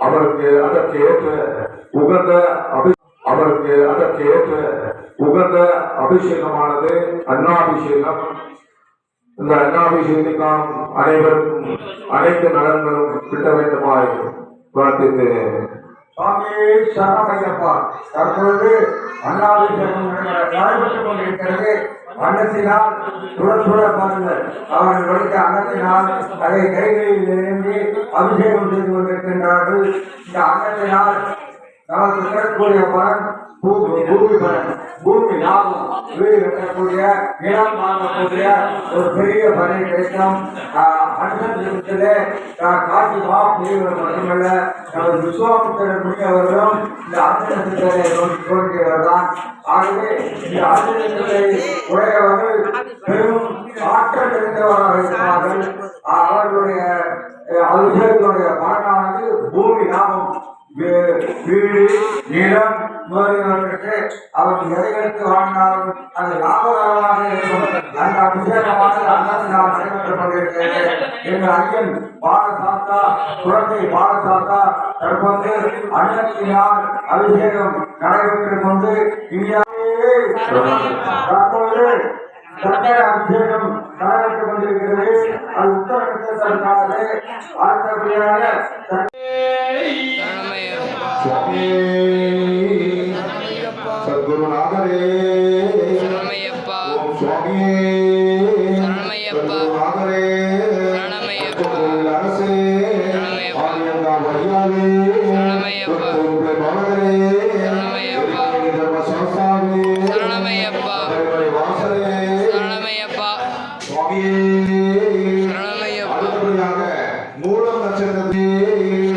அவருக்கு அதற்கு ஏற்ற உகந்த அபி அவருக்கு அதற்கு ஏற்ற உகந்த அபிஷேகமானது அண்ணாபிஷேகம் இந்த அன்னாபிஷேகத்திற்கான அனைவருக்கும் அனைத்து நலன்களும் கிட்ட வேண்டுமாய் பிரார்த்தித்தேன் சுவாமி சரணமையப்பா தற்பொழுது அண்ணாபிஷேகம் கொண்டிருக்கிறது. அன்னத்தினால் சுட சுட பாருங்கள். அவர்கள் வடித்த அன்னத்தினால் அதை கைகளில் ஏந்தி அபிஷேகம் செய்து கொண்டிருக்கின்றார்கள். இந்த அன்னத்தினால் நமக்கு கிடைக்கக்கூடிய பலன் பூமி பூமி பூமி லாபம். வீடு கட்டக்கூடிய நிலம் வாங்கக்கூடிய ஒரு பெரிய பணி கிடைக்கும். அன்னத்திலே காட்சி மாப்பிள்ளை மட்டுமல்ல நமது விஸ்வாமித்திரர் முனியவர்களும் இந்த அன்னத்திலே தோன்றியவர் தான் ஆகவே இந்த அன்னத்திலே உடையவர்கள் பெரும் ஆற்றல் நிறைந்தவராக இருக்கிறார்கள் அவர்களுடைய பூமி லாபம். வீடு நிலம் நோயினர்களுக்கு அவர்கள் எதை எடுத்து வாழ்ந்தாலும் அது லாபகரமாக இருக்கும். அந்த அபிஷேகமானது அன்னத்தினால் நடைபெற்றுக் கொண்டிருக்கிறது. எங்கள் ஐயன் பாரசாத்தா குழந்தை பாரசாத்தா தற்போது அன்னத்தினால் அபிஷேகம் நடைபெற்றுக் கொண்டு இந்தியாவே தற்போது சக்கர அபிஷேகம் நடைபெற்றுக் கொண்டிருக்கிறது. அது உத்தரப்பிரதேசத்திற்கானது அடுத்தபடியாக சுவாமி சத்குருநாதரே சரணமையப்பா ஓம் சுவாமி சரணமையப்பா. சத்குருநாதரே சரணமையப்பா. தொழில் அரசே. தர்ம சம்ஸ்தாவே வாசலே. சரணமையப்பா சுவாமியே. சரணமையப்பா. அடுத்தபடியாக மூலம் நட்சத்திரத்தே